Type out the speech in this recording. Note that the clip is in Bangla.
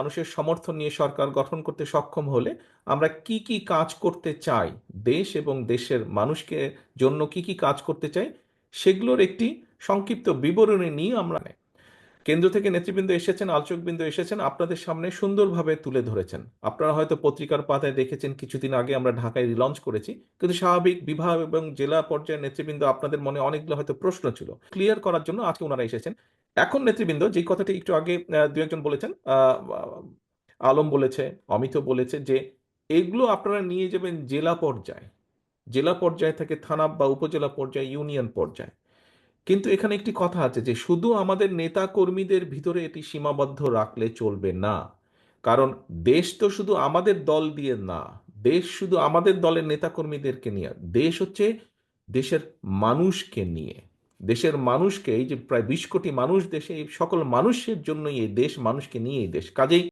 মানুষের সমর্থন নিয়ে সরকার গঠন করতে সক্ষম হলে আমরা কি কি কাজ করতে চাই? দেশ এবং দেশের মানুষকে জন্য কি কি কাজ করতে চাই? সেগুলোর একটি সংক্ষিপ্ত বিবরণী নিয়ে আমরা কেন্দ্র থেকে নেতৃবৃন্দ এসেছেন, আলোচকবৃন্দ এসেছেন, আপনাদের সামনে সুন্দরভাবে তুলে ধরেছেন। আপনারা হয়তো পত্রিকার পাতায় দেখেছেন, কিছুদিন আগে আমরা ঢাকায় রিলঞ্চ করেছি। কিন্তু স্বাভাবিক বিভাগ এবং জেলা পর্যায়ের নেতৃবৃন্দ আপনাদের মনে অনেকগুলো হয়তো প্রশ্ন ছিল। ক্লিয়ার করার জন্য আজকে ওনারা এসেছেন। এখন নেতৃবৃন্দ যে কথাটি একটু আগে দু একজন বলেছেন আলম বলেছে, অমিত বলেছে যে, এগুলো আপনারা নিয়ে যাবেন জেলা পর্যায়ে। জেলা পর্যায়ে থেকে থানা বা উপজেলা পর্যায়ে, ইউনিয়ন পর্যায়ে। কিন্তু এখানে একটি কথা আছে যে, শুধু আমাদের নেতা কর্মীদের ভিতরে এটি সীমাবদ্ধ রাখলে চলবে না। কারণ দেশ তো শুধু আমাদের দল দিয়ে না, দেশ শুধু আমাদের দলের নেতা কর্মীদেরকে নিয়ে, দেশ হচ্ছে দেশের মানুষকে নিয়ে। দেশের মানুষকে, এই যে প্রায় বিশ কোটি মানুষ দেশে, এই সকল মানুষের জন্যই এই দেশ মানুষকে নিয়ে এই দেশ কাজেই